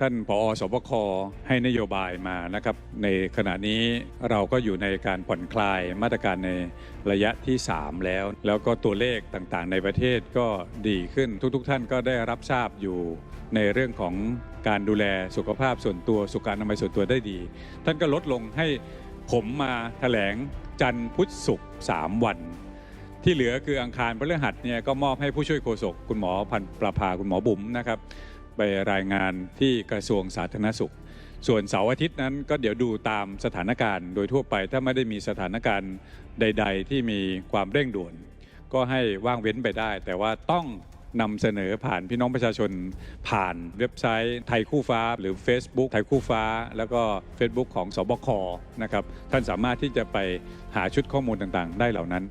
ท่านผอสบคให้นโยบายมานะครับ ในขณะนี้เราก็อยู่ในการผ่อนคลายมาตรการในระยะที่ 3 แล้ว แล้วก็ตัวเลขต่างๆ ในประเทศก็ดีขึ้นทุกๆท่านก็ได้รับทราบอยู่ในเรื่องของการดูแลสุขภาพส่วนตัวสุขอนามัยส่วนตัวได้ดี ท่านก็ลดลงให้ผมมาแถลงจันทร์พุธศุกร์3วันที่เหลือคืออังคารพฤหัสเนี่ยก็มอบให้ผู้ช่วยโฆษกคุณหมอพันประภาคุณหมอบุ๋มนะครับ ไปรายงานที่กระทรวงสาธารณสุข ส่วนเสาร์อาทิตย์นั้นก็เดี๋ยวดูตามสถานการณ์โดยทั่วไปถ้าไม่ได้มีสถานการณ์ใด ๆ ที่มีความเร่งด่วน ก็ให้ว่างเว้นไปได้ แต่ว่าต้องนำเสนอผ่านพี่น้องประชาชนผ่านเว็บไซต์ไทยคู่ฟ้า หรือ Facebook ไทยคู่ฟ้า แล้วก็ Facebook ของสบคนะครับท่านสามารถที่จะไปหาชุดข้อมูลต่างๆ ได้เหล่านั้น